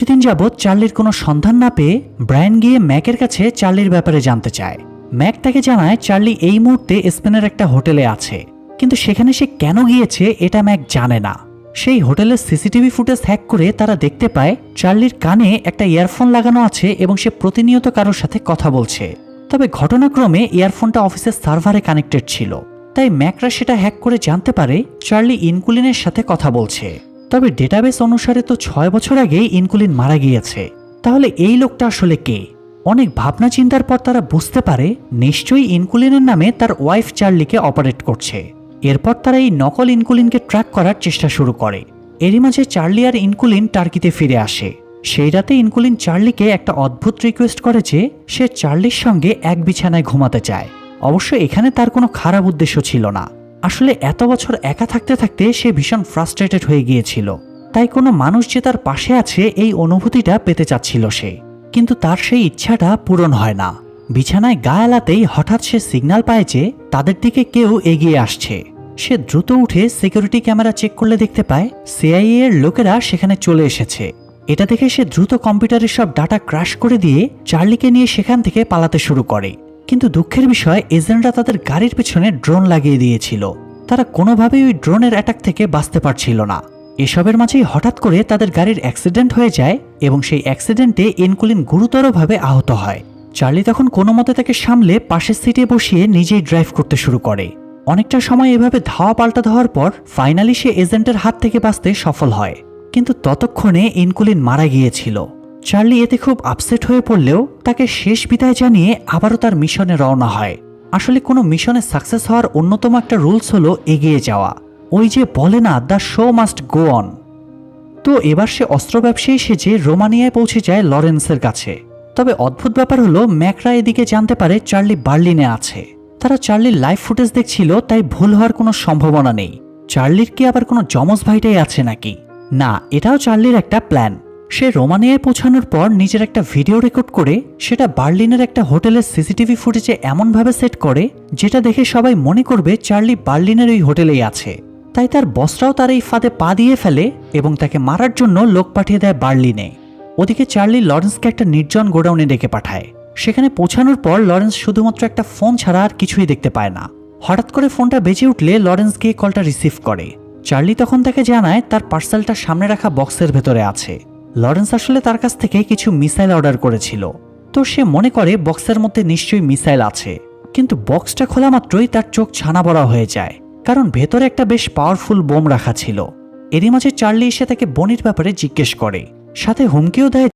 কিছুদিন যাবৎ চার্লির কোনো সন্ধান না পেয়ে ব্রায়ান গিয়ে ম্যাকের কাছে চার্লির ব্যাপারে জানতে চায়। ম্যাক তাকে জানায় চার্লি এই মুহূর্তে স্পেনের একটা হোটেলে আছে। কিন্তু সেখানে সে কেন গিয়েছে এটা ম্যাক জানে না। সেই হোটেলের সিসিটিভি ফুটেজ হ্যাক করে তারা দেখতে পায় চার্লির কানে একটা ইয়ারফোন লাগানো আছে এবং সে প্রতিনিয়ত কারোর সাথে কথা বলছে। তবে ঘটনাক্রমে ইয়ারফোনটা অফিসের সার্ভারে কানেক্টেড ছিল। তাই ম্যাকরা সেটা হ্যাক করে জানতে পারে চার্লি ইনকুলিনের সাথে কথা বলছে। তবে ডেটাবেস অনুসারে তো ছয় বছর আগে ইনকুলিন মারা গিয়েছে। তাহলে এই লোকটা আসলে কে? অনেক ভাবনা চিন্তার পর তারা বুঝতে পারে, নিশ্চয়ই ইনকুলিনের নামে তার ওয়াইফ চার্লিকে অপারেট করছে। এরপর তারা এই নকল ইনকুলিনকে ট্র্যাক করার চেষ্টা শুরু করে। এরই মাঝে চার্লি আর ইনকুলিন টার্কিতে ফিরে আসে। সেই রাতে ইনকুলিন চার্লিকে একটা অদ্ভুত রিকোয়েস্ট করে যে সে চার্লির সঙ্গে এক বিছানায় ঘুমাতে চায়। অবশ্য এখানে তার কোনো খারাপ উদ্দেশ্য ছিল না। আসলে এত বছর একা থাকতে থাকতে সে ভীষণ ফ্রাস্ট্রেটেড হয়ে গিয়েছিল। তাই কোনো মানুষ যে তার পাশে আছে এই অনুভূতিটা পেতে চাচ্ছিল সে। কিন্তু তার সেই ইচ্ছাটা পূরণ হয় না। বিছানায় গা এলাতেই হঠাৎ সে সিগন্যাল পায় যে তাদের দিকে কেউ এগিয়ে আসছে। সে দ্রুত উঠে সিকিউরিটি ক্যামেরা চেক করলে দেখতে পায় সিআইএ এর লোকেরা সেখানে চলে এসেছে। এটা দেখে সে দ্রুত কম্পিউটারের সব ডাটা ক্রাশ করে দিয়ে চার্লিকে নিয়ে সেখান থেকে পালাতে শুরু করে। কিন্তু দুঃখের বিষয় এজেন্টরা তাদের গাড়ির পেছনে ড্রোন লাগিয়ে দিয়েছিল। তারা কোনোভাবেই ওই ড্রোনের অ্যাটাক থেকে বাঁচতে পারছিল না। এসবের মাঝেই হঠাৎ করে তাদের গাড়ির অ্যাক্সিডেন্ট হয়ে যায় এবং সেই অ্যাক্সিডেন্টে ইনকুলিন গুরুতরভাবে আহত হয়। চার্লি তখন কোনো মতে তাকে সামলে পাশের সিটে বসিয়ে নিজেই ড্রাইভ করতে শুরু করে। অনেকটা সময় এভাবে ধাওয়া পাল্টা দেওয়ার পর ফাইনালি সে এজেন্টের হাত থেকে বাঁচতে সফল হয়। কিন্তু ততক্ষণে ইনকুলিন মারা গিয়েছিল। চার্লি এতে খুব আপসেট হয়ে পড়লেও তাকে শেষ বিদায় জানিয়ে আবারও তার মিশনে রওনা হয়। আসলে কোনো মিশনে সাকসেস হওয়ার অন্যতম একটা রুলস হলো এগিয়ে যাওয়া। ওই যে বলে না the show must go on তো এবার সে অস্ত্র ব্যবসায়ী সেজে রোমানিয়ায় পৌঁছে যায় লরেন্সের কাছে। তবে অদ্ভুত ব্যাপার হলো, ম্যাকরা এদিকে জানতে পারে চার্লি বার্লিনে আছে। তারা চার্লির লাইভ ফুটেজ দেখছিল, তাই ভুল হওয়ার কোনো সম্ভাবনা নেই। চার্লির কি আবার কোনো যমজ ভাইটাই আছে নাকি? না, এটাও চার্লির একটা প্ল্যান সে রোমানিয়ায় পৌঁছানোর পর নিজের একটা ভিডিও রেকর্ড করে সেটা বার্লিনের একটা হোটেলের সিসিটিভি ফুটেজে এমনভাবে সেট করে যেটা দেখে সবাই মনে করবে চার্লি বার্লিনের ওই হোটেলেই আছে। তাই তার বসরাও তার এই ফাঁদে পা দিয়ে ফেলে এবং তাকে মারার জন্য লোক পাঠিয়ে দেয় বার্লিনে। ওদিকে চার্লি লরেন্সকে একটা নির্জন গোডাউনে ডেকে পাঠায়। সেখানে পৌঁছানোর পর লরেন্স শুধুমাত্র একটা ফোন ছাড়া আর কিছুই দেখতে পায় না। হঠাৎ করে ফোনটা বেজে উঠলে লরেন্স গিয়ে কলটা রিসিভ করে। চার্লি তখন তাকে জানায় তার পার্সেলটা সামনে রাখা বক্সের ভেতরে আছে। লরেন্স আসলে তার কাছ থেকে কিছু মিসাইল অর্ডার করেছিল। তো সে মনে করে বক্সের মধ্যে নিশ্চয়ই মিসাইল আছে। কিন্তু বক্সটা খোলা মাত্রই তার চোখ ছানা বড়া হয়ে যায়, কারণ ভেতরে একটা বেশ পাওয়ারফুল বোম রাখা ছিল। এরই মাঝে চার্লি এসে তাকে বনির ব্যাপারে জিজ্ঞেস করে, সাথে হুমকিও দেয়